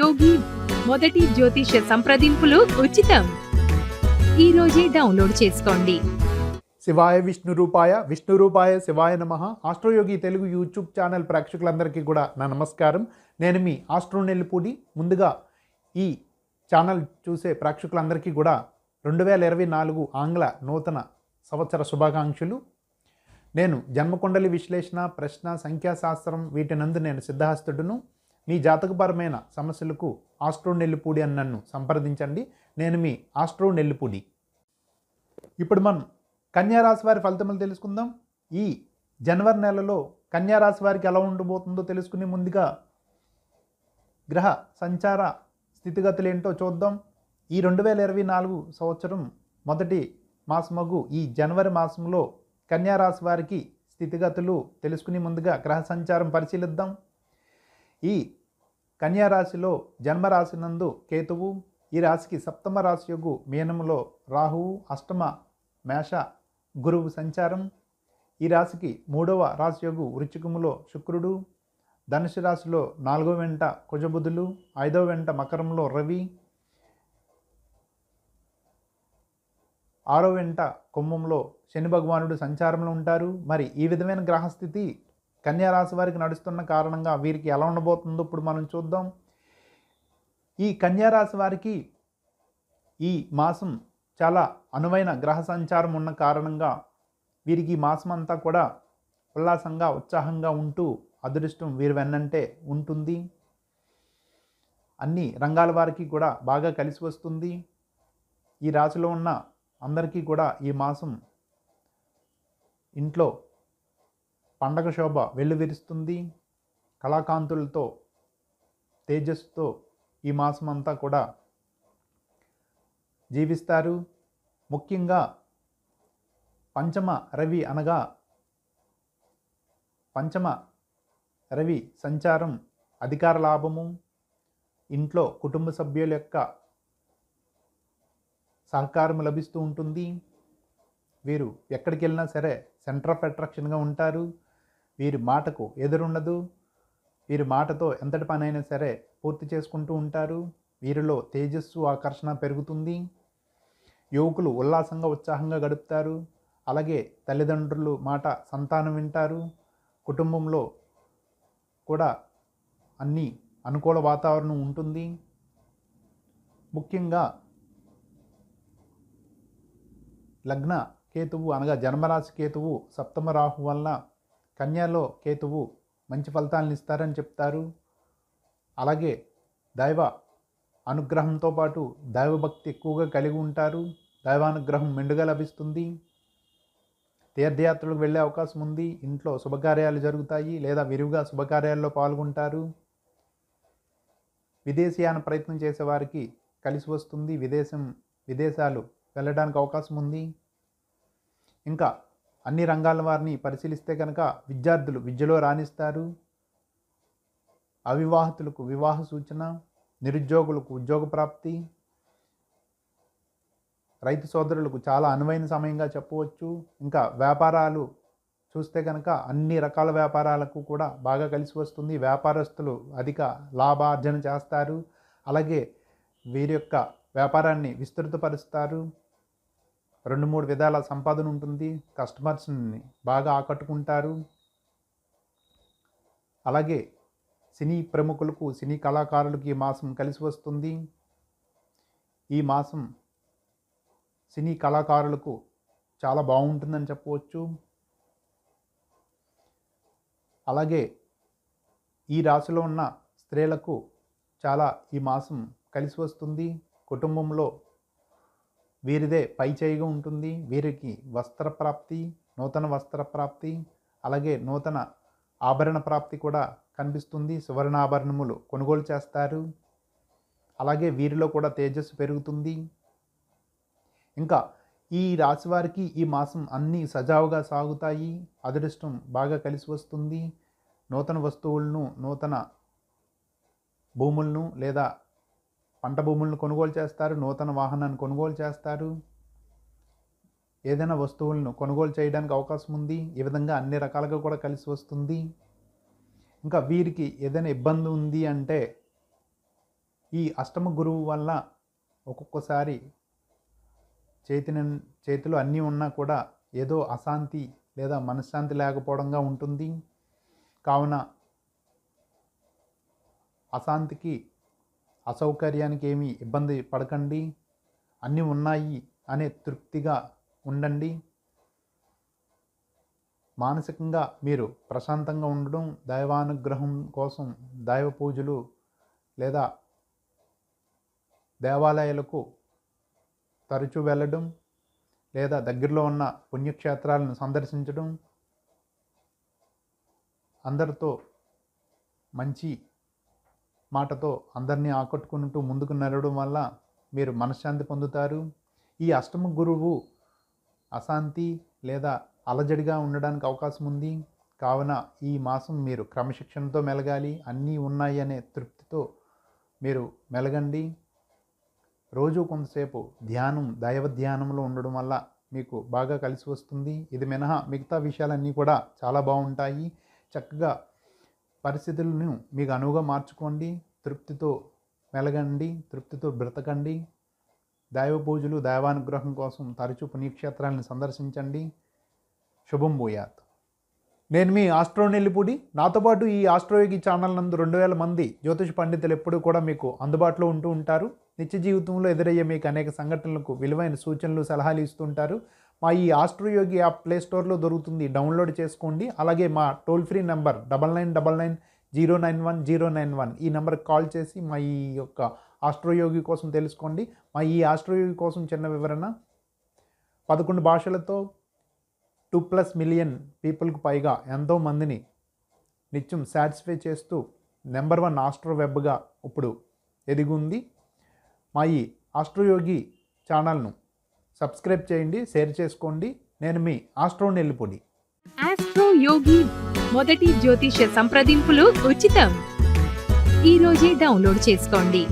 యోగి మొదటి జ్యోతిష సంప్రదింపులు ఉచితం. ఈ రోజే డౌన్లోడ్ చేసుకోండి. శివాయ విష్ణు రూపాయ విష్ణు రూపాయ శివాయ నమ ఆస్ట్రోయోగి తెలుగు యూట్యూబ్ ఛానల్ ప్రేక్షకులందరికీ కూడా నా నమస్కారం. నేను మీ ఆస్ట్రో నెల్లిపూడి. ముందుగా ఈ ఛానల్ చూసే ప్రేక్షకులందరికీ కూడా రెండు వేల ఇరవై నాలుగు ఆంగ్ల నూతన సంవత్సర శుభాకాంక్షలు. నేను జన్మకుండలి విశ్లేషణ ప్రశ్న సంఖ్యాశాస్త్రం వీటినందు నేను సిద్ధహస్తుడును. మీ జాతకపరమైన సమస్యలకు ఆస్ట్రో నెల్లిపూడి అని నన్ను సంప్రదించండి. నేను మీ ఆస్ట్రో నెల్లిపూడి. ఇప్పుడు మనం కన్యారాశి వారి ఫలితములు తెలుసుకుందాం. ఈ జనవరి నెలలో కన్యారాశి వారికి ఎలా ఉండబోతుందో తెలుసుకునే ముందుగా గ్రహ సంచార స్థితిగతులు ఏంటో చూద్దాం. ఈ రెండు వేల ఇరవై నాలుగు సంవత్సరం మొదటి మాసమగు ఈ జనవరి మాసంలో కన్యారాశి వారికి స్థితిగతులు తెలుసుకునే ముందుగా గ్రహ సంచారం పరిశీలిద్దాం. ఈ కన్యారాశిలో జన్మరాశినందు కేతువు ఈ రాశికి సప్తమ రాశి యొగు మీనములో రాహువు అష్టమ మేష గురువు సంచారం. ఈ రాశికి మూడవ రాశి యొగు వృచ్చికములో శుక్రుడు. ధనుసు రాశిలో నాలుగో వెంట కుజబుధులు ఐదవ వెంట మకరంలో రవి. ఆరో వెంట కుంభంలో శని భగవానుడు సంచారంలో ఉంటారు. మరి ఈ విధమైన గ్రహస్థితి కన్యారాశి వారికి నడుస్తున్న కారణంగా వీరికి ఎలా ఉండబోతుందో ఇప్పుడు మనం చూద్దాం. ఈ కన్యారాశి వారికి ఈ మాసం చాలా అనువైన గ్రహ సంచారం ఉన్న కారణంగా వీరికి ఈ మాసం అంతా కూడా ఉల్లాసంగా ఉత్సాహంగా ఉంటూ అదృష్టం వీరు వెన్నంటే ఉంటుంది. అన్ని రంగాల వారికి కూడా బాగా కలిసి వస్తుంది. ఈ రాశిలో ఉన్న అందరికీ కూడా ఈ మాసం ఇంట్లో పండగ శోభ వెల్లువిరుస్తుంది. కళాకాంతులతో తేజస్సుతో ఈ మాసం అంతా కూడా జీవిస్తారు. ముఖ్యంగా పంచమ రవి అనగా పంచమ రవి సంచారం అధికార లాభము. ఇంట్లో కుటుంబ సభ్యుల యొక్క సహకారం లభిస్తూ ఉంటుంది. వీరు ఎక్కడికి వెళ్ళినా సరే సెంటర్ ఆఫ్ అట్రాక్షన్గా ఉంటారు. వీరి మాటకు ఎదురుండదు వీరి మాటతో ఎంతటి పనైనా సరే పూర్తి చేసుకుంటూ ఉంటారు. వీరిలో తేజస్సు ఆకర్షణ పెరుగుతుంది. యువకులు ఉల్లాసంగా ఉత్సాహంగా గడుపుతారు. అలాగే తల్లిదండ్రులు మాట సంతానం వింటారు. కుటుంబంలో కూడా అన్ని అనుకూల వాతావరణం ఉంటుంది. ముఖ్యంగా లగ్న కేతువు అనగా జన్మరాశి కేతువు సప్తమ రాహు వల్ల కన్యాలో కేతువు మంచి ఫలితాలను ఇస్తారని చెప్తారు. అలాగే దైవ అనుగ్రహంతో పాటు దైవభక్తి ఎక్కువగా కలిగి ఉంటారు. దైవానుగ్రహం మెండుగా లభిస్తుంది. తీర్థయాత్రలకు వెళ్ళే అవకాశం ఉంది. ఇంట్లో శుభకార్యాలు జరుగుతాయి లేదా విరివిగా శుభకార్యాల్లో పాల్గొంటారు. విదేశీయాన ప్రయత్నం చేసేవారికి కలిసి వస్తుంది. విదేశం విదేశాలు వెళ్ళడానికి అవకాశం ఉంది. ఇంకా అన్ని రంగాల వారిని పరిశీలిస్తే కనుక విద్యార్థులు విద్యలో రాణిస్తారు. అవివాహితులకు వివాహ సూచన నిరుద్యోగులకు ఉద్యోగ ప్రాప్తి. రైతు సోదరులకు చాలా అనువైన సమయంగా చెప్పవచ్చు. ఇంకా వ్యాపారాలు చూస్తే కనుక అన్ని రకాల వ్యాపారాలకు కూడా బాగా కలిసి వస్తుంది. వ్యాపారస్తులు అధిక లాభార్జన చేస్తారు. అలాగే వీరి యొక్క వ్యాపారాన్ని విస్తృతపరుస్తారు. రెండు మూడు విధాల సంపాదన ఉంటుంది. కస్టమర్స్ని బాగా ఆకట్టుకుంటారు. అలాగే సినీ ప్రముఖులకు సినీ కళాకారులకు ఈ మాసం కలిసి వస్తుంది. ఈ మాసం సినీ కళాకారులకు చాలా బాగుంటుందని చెప్పవచ్చు. అలాగే ఈ రాశిలో ఉన్న స్త్రీలకు చాలా ఈ మాసం కలిసి వస్తుంది. కుటుంబంలో వీరిదే పై చేయిగా ఉంటుంది. వీరికి వస్త్ర ప్రాప్తి నూతన వస్త్ర ప్రాప్తి అలాగే నూతన ఆభరణ ప్రాప్తి కూడా కనిపిస్తుంది. సువర్ణాభరణములు కొనుగోలు చేస్తారు. అలాగే వీరిలో కూడా తేజస్సు పెరుగుతుంది. ఇంకా ఈ రాశి వారికి ఈ మాసం అన్నీ సజావుగా సాగుతాయి. అదృష్టం బాగా కలిసి వస్తుంది. నూతన వస్తువులను నూతన భూములను లేదా పంట భూములను కొనుగోలు చేస్తారు నూతన వాహనాన్ని కొనుగోలు చేస్తారు. ఏదైనా వస్తువులను కొనుగోలు చేయడానికి అవకాశం ఉంది. ఈ విధంగా అన్ని రకాలుగా కూడా కలిసి వస్తుంది. ఇంకా వీరికి ఏదైనా ఇబ్బంది ఉంది అంటే ఈ అష్టమ గురువు వల్ల ఒక్కొక్కసారి చేతిన చేతిలో అన్నీ ఉన్నా కూడా ఏదో అశాంతి లేదా మనశ్శాంతి లేకపోవడంగా ఉంటుంది. కావున అశాంతికి అసౌకర్యానికి ఏమీ ఇబ్బంది పడకండి. అన్నీ ఉన్నాయి అనే తృప్తిగా ఉండండి. మానసికంగా మీరు ప్రశాంతంగా ఉండడం దైవానుగ్రహం కోసం దైవ పూజలు లేదా దేవాలయాలకు తరచూ వెళ్ళడం లేదా దగ్గరలో ఉన్న పుణ్యక్షేత్రాలను సందర్శించడం అందరితో మంచి మాటతో అందరినీ ఆకట్టుకుంటూ ముందుకు నడవడం వల్ల మీరు మనశ్శాంతి పొందుతారు. ఈ అష్టమ గురువు అశాంతి లేదా అలజడిగా ఉండడానికి అవకాశం ఉంది. కావున ఈ మాసం మీరు క్రమశిక్షణతో మెలగాలి. అన్నీ ఉన్నాయి అనే తృప్తితో మీరు మెలగండి. రోజు కొంతసేపు ధ్యానం దైవ ధ్యానంలో ఉండడం వల్ల మీకు బాగా కలిసి వస్తుంది. ఇది మినహా మిగతా విషయాలన్నీ కూడా చాలా బాగుంటాయి. చక్కగా పరిస్థితులను మీకు అనువుగా మార్చుకోండి. తృప్తితో మెలగండి. తృప్తితో బ్రతకండి. దైవ పూజలు దైవానుగ్రహం కోసం తరచూ పుణ్యక్షేత్రాలను సందర్శించండి. శుభం భూయాత్. నేను మీ ఆస్ట్రో నెల్లిపూడి. నాతో పాటు ఈ ఆస్ట్రోయోగి ఛానల్ నందు రెండు వేల మంది జ్యోతిష పండితులు ఎప్పుడూ కూడా మీకు అందుబాటులో ఉంటూ ఉంటారు. నిత్య జీవితంలో ఎదురయ్యే మీకు అనేక సంఘటనలకు విలువైన సూచనలు సలహాలు ఇస్తుంటారు మా ఈ ఆస్ట్రోయోగి యాప్ ప్లే స్టోర్లో దొరుకుతుంది. డౌన్లోడ్ చేసుకోండి. అలాగే మా toll free number double nine double nine zero nine one zero nine one ఈ నెంబర్కి కాల్ చేసి మా ఈ యొక్క ఆస్ట్రోయోగి కోసం తెలుసుకోండి. మా ఈ ఆస్ట్రోయోగి కోసం చిన్న వివరణ. పదకొండు భాషలతో టూ ప్లస్ మిలియన్ పీపుల్కి పైగా ఎంతో మందిని నిత్యం సాటిస్ఫై చేస్తూ నెంబర్ వన్ ఆస్ట్రో వెబ్గా ఇప్పుడు ఎదిగి ఉంది మా ఈ ఆస్ట్రోయోగి ఛానల్ను సబ్స్క్రైబ్ చేయండి షేర్ చేసుకోండి. నేను మీ ఆస్ట్రో నెల్లిపొడి. ఆస్ట్రో యోగి మొదటి జ్యోతిష సంప్రదింపులు ఉచితం. ఈ రోజే డౌన్లోడ్ చేసుకోండి.